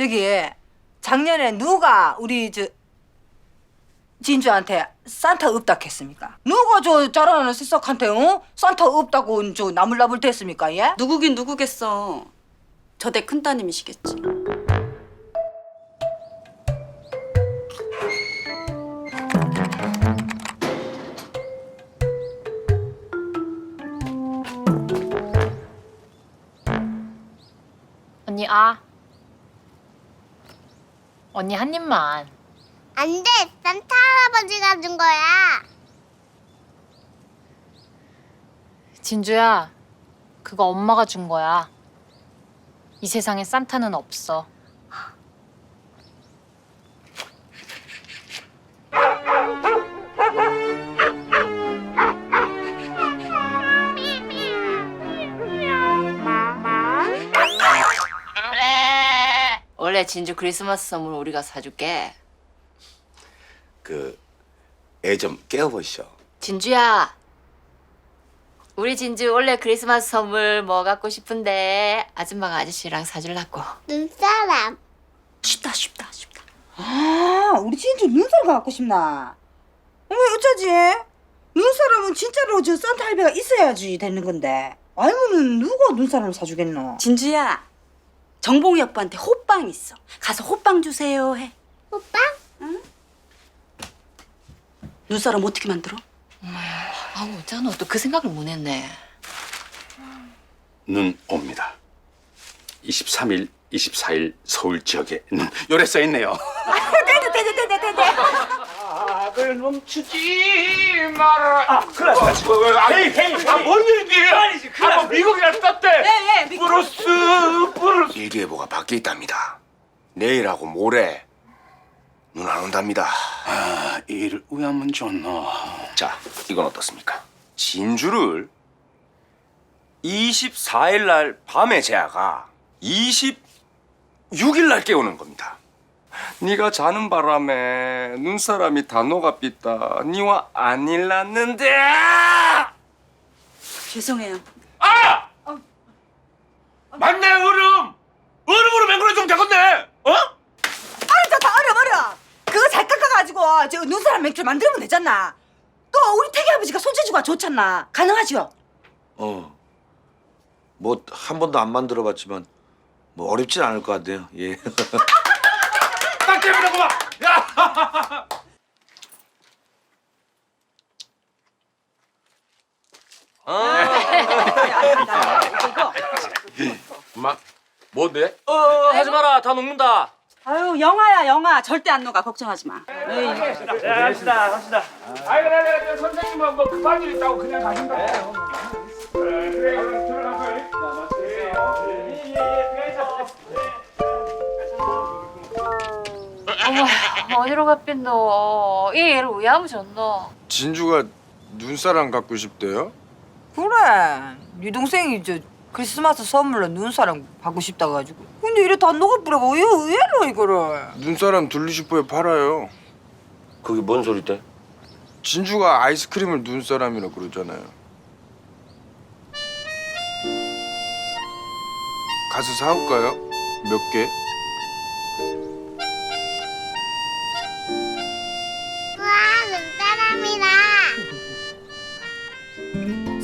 저기 작년에 누가 우리 저 진주한테 산타 없다 했습니까? 누가 저 자라나는 새싹한테 어? 산타 없다고 저 나물나물 됐습니까? 예? 누구긴 누구겠어. 저 대 큰 따님이시겠지. 언니 아. 언니 한 입만. 안 돼, 산타 할아버지가 준 거야. 진주야, 그거 엄마가 준 거야. 이 세상에 산타는 없어. 원래 진주 크리스마스 선물 우리가 사줄게. 그 애 좀 깨워보시오. 진주야. 우리 진주 원래 크리스마스 선물 뭐 갖고 싶은데 아줌마가 아저씨랑 사줄라고. 눈사람. 쉽다 쉽다 쉽다. 아, 우리 진주 눈살 갖고 싶나? 어머 어쩌지? 눈사람은 진짜로 저 산타 할배가 있어야지 되는 건데. 아니면은 누가 눈사람을 사주겠노? 진주야, 정봉이 오빠한테 호빵 있어. 가서 호빵 주세요 해. 오빠? 눈사람 어떻게 만들어? 아우 짠너 또그 생각을 못 했네. 눈 옵니다. 23일, 24일 서울 지역에 눈 요래 써 있네요. 악을 멈추지 마라. 아, 그래. 헤이, 헤이, 아, 뭔 일인데? 아니지, 그래. 아, 뭐 미국이랑 떴대. 예, 예, 브루스, 브루스. 일기예보가 바뀌어 있답니다. 내일하고 모레 눈 안 온답니다. 아, 이를 왜 하면 좋노? 자, 이건 어떻습니까? 진주를 24일 날 밤에 재야가 26일 날 깨우는 겁니다. 네가 자는 바람에 눈사람이 다 녹아삐다. 니와 안 일났는데. 죄송해요. 아! 맞네, 얼음. 얼음으로 맹그러 좀 되겠네. 어? 아니 저다 얼어버려. 그거 잘 깎아가지고 저 눈사람 맥주 만들면 되잖아. 또 우리 태기 아버지가 손재주가 좋잖아. 가능하지요? 어. 뭐 한 번도 안 만들어봤지만 뭐 어렵진 않을 것 같네요. 예. 야! 엄마, 뭔데? 어, 하지 마라. 다 녹는다. 아유, 영화야, 영화. 절대 안 녹아. 걱정하지 마. 네, 갑시다, 갑시다. 아이, 그래, 그래, 그래. 선생님은 뭐 급한 일 있다고 그냥 가신다. 그 어디로 갔빈노? 이 애를 왜 하면 좋노? 진주가 눈사람 갖고 싶대요? 그래. 네 동생이 저 크리스마스 선물로 눈사람 받고 싶다 가지고. 근데 이래 다 녹아버려가 왜 왜로 이거를? 눈사람 둘리슈퍼에 팔아요. 그게 뭔 소리대? 진주가 아이스크림을 눈사람이라 그러잖아요. 가서 사올까요? 몇 개?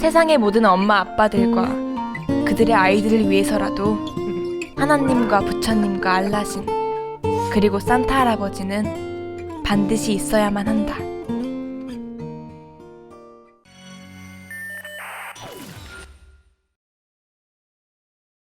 세상의 모든 엄마 아빠들과 그들의 아이들을 위해서라도 하나님과 부처님과 알라신 그리고 산타 할아버지는 반드시 있어야만 한다.